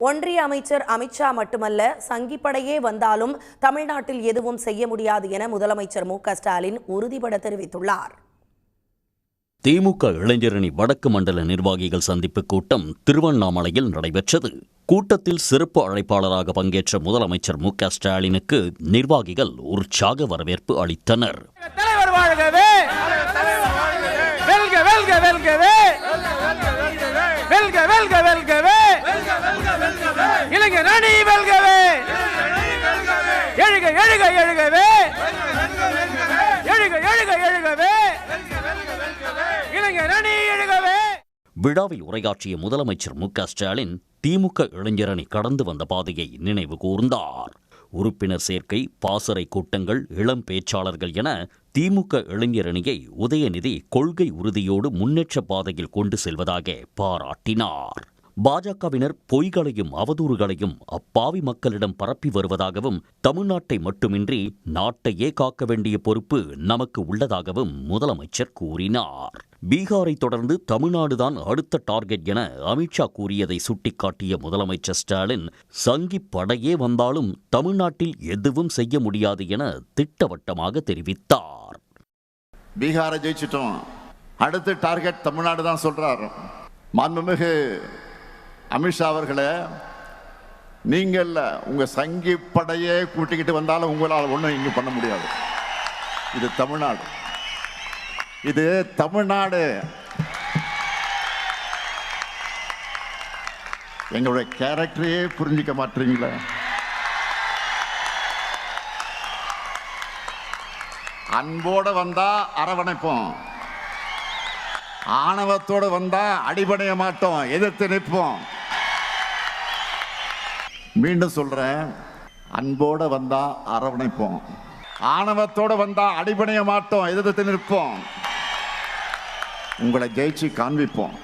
ஒன்றிய அமைச்சர் அமித்ஷா மட்டுமல்ல சங்கிப்படையே வந்தாலும் தமிழ்நாட்டில் எதுவும் செய்ய முடியாது என முதலமைச்சர் மு க ஸ்டாலின் உறுதிபட தெரிவித்துள்ளார். திமுக இளைஞரணி வடக்கு மண்டல நிர்வாகிகள் சந்திப்பு கூட்டம் திருவண்ணாமலையில் நடைபெற்றது. கூட்டத்தில் சிறப்பு அழைப்பாளராக பங்கேற்ற முதலமைச்சர் மு க ஸ்டாலினுக்கு நிர்வாகிகள் உற்சாக வரவேற்பு அளித்தனர். தலைவர் வாழ்கவே! வெல்க வெல்கவே. இளைஞர் அணி வெல்கவே. எழுக எழுக எழுகவே. எழுக எழுக எழுகவே. இளைஞர் அணி எழுகவே. விழாவில் உரையாற்றிய முதலமைச்சர் மு க ஸ்டாலின் திமுக இளைஞரணி கடந்து வந்த பாதையை நினைவு கூர்ந்தார். உறுப்பினர் சேர்க்கை பாசறை கூட்டங்கள் இளம் பேச்சாளர்கள் என திமுக இளைஞரணியை உதயநிதி கொள்கை உறுதியோடு முன்னேற்ற பாதையில் கொண்டு செல்வதாக பாராட்டினார். பாஜகவினர் பொய்களையும் அவதூறுகளையும் அப்பாவி மக்களிடம் பரப்பி வருவதாகவும் தமிழ்நாட்டை மட்டுமின்றி நாட்டையே காக்க வேண்டிய பொறுப்பு நமக்கு உள்ளதாகவும் முதலமைச்சர் கூறினார். பீகாரை தொடர்ந்து தமிழ்நாடுதான் அடுத்த டார்கெட் என அமித்ஷா கூறியதை சுட்டிக்காட்டிய முதலமைச்சர் ஸ்டாலின் சங்கி படையே வந்தாலும் தமிழ்நாட்டில் எதுவும் செய்ய முடியாது என திட்டவட்டமாக தெரிவித்தார். பீகாரை ஜெயிச்சிட்டோம். அடுத்த டார்கெட் தமிழ்நாடு தான் சொல்றாரு. மாண்புமிகு அமித்ஷா அவர்களே நீங்கள் உங்கள் சங்கி படையே கூட்டிக்கிட்டு வந்தாலும் உங்களால் ஒன்றும் இங்கே பண்ண முடியாது. இது தமிழ்நாடு. இது தமிழ்நாடு. எங்களுடைய கேரக்டரையே புரிஞ்சிக்க மாட்டீங்களா? அன்போட வந்தா அரவணைப்போம். ஆணவத்தோடு வந்தா அடிபடைய மாட்டோம். எதிர்த்து நிற்போம். மீண்டும் சொல்றேன். அன்போட வந்தா அரவணைப்போம். ஆணவத்தோட வந்தா அடிபடைய மாட்டோம். எதிர்த்து நிற்போம். உங்களை ஜெயிச்சு காண்பிப்போம்.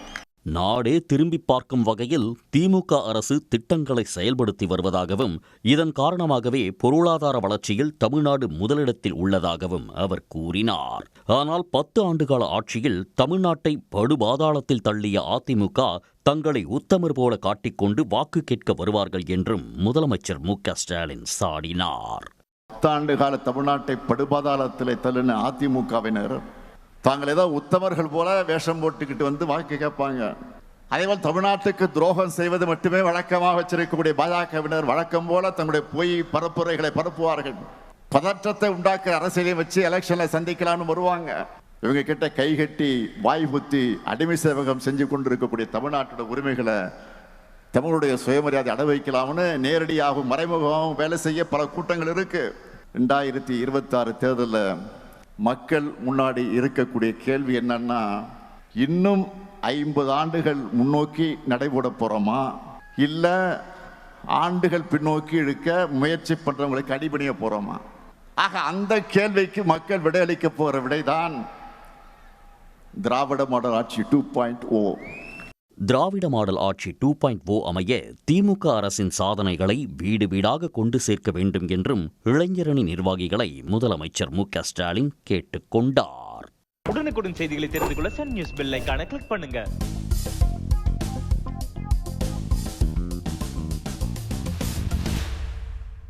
நாடே திரும்பி பார்க்கும் வகையில் திமுக அரசு திட்டங்களை செயல்படுத்தி வருவதாகவும் இதன் காரணமாகவே பொருளாதார வளர்ச்சியில் தமிழ்நாடு முதலிடத்தில் உள்ளதாகவும் அவர் கூறினார். ஆனால் பத்து ஆண்டுகால ஆட்சியில் தமிழ்நாட்டை படுபாதாளத்தில் தள்ளிய அதிமுக தங்களை உத்தமர் போல காட்டிக்கொண்டு வாக்கு கேட்க வருவார்கள் என்றும் முதலமைச்சர் மு க ஸ்டாலின் சாடினார். பத்தாண்டு கால தமிழ்நாட்டை படுபாதாளத்தில் தள்ளின அதிமுகவினர் தாங்கள் ஏதோ உத்தமர்கள் போல வேஷம் போட்டுக்கிட்டு வந்து வாக்கு கேட்பாங்க. அதேபோல் தமிழ்நாட்டுக்கு துரோகம் செய்வது மட்டுமே வழக்கமாக வச்சிருக்கக்கூடிய பாஜகவினர் வழக்கம் போல தங்களுடைய பொய் பரப்புரைகளை பரப்புவார்கள். பதற்றத்தை உண்டாக்குற அரசியலை வச்சு எலெக்ஷனில் சந்திக்கலாம்னு வருவாங்க. இவங்க கிட்ட கைகட்டி வாய் புத்தி அடிமை சேவகம் செஞ்சு கொண்டு இருக்கக்கூடிய தமிழ்நாட்டோட உரிமைகளை தமிழுடைய சுயமரியாதை அட வைக்கலாம்னு நேரடியாகவும் மறைமுகமாகவும் வேலை செய்ய பல கூட்டங்கள் இருக்கு. ரெண்டாயிரத்தி இருபத்தாறு தேர்தலில் மக்கள் முன்னாடி இருக்கக்கூடிய கேள்வி என்னன்னா இன்னும் ஐம்பது ஆண்டுகள் முன்னோக்கி நடைபெற போகிறோமா இல்லை ஆண்டுகள் பின்னோக்கி இழுக்க முயற்சி பண்ணுறவங்களுக்கு அடிபணிய போகிறோமா ஆக அந்த கேள்விக்கு மக்கள் விடையளிக்க போகிற விடைதான் திராவிட மாடல் ஆட்சி two point O Dravida model ஆட்சி டூ பாயிண்ட் ஓ அமைய திமுக அரசின் சாதனைகளை வீடு வீடாக கொண்டு சேர்க்க வேண்டும் என்றும் இளைஞரணி நிர்வாகிகளை முதலமைச்சர் மு க ஸ்டாலின் கேட்டுக்கொண்டார் உடனுக்குடன் செய்திகளை தெரிந்து கொள்ள சன் நியூஸ் பெல் ஐகானை கிளிக் பண்ணுங்க.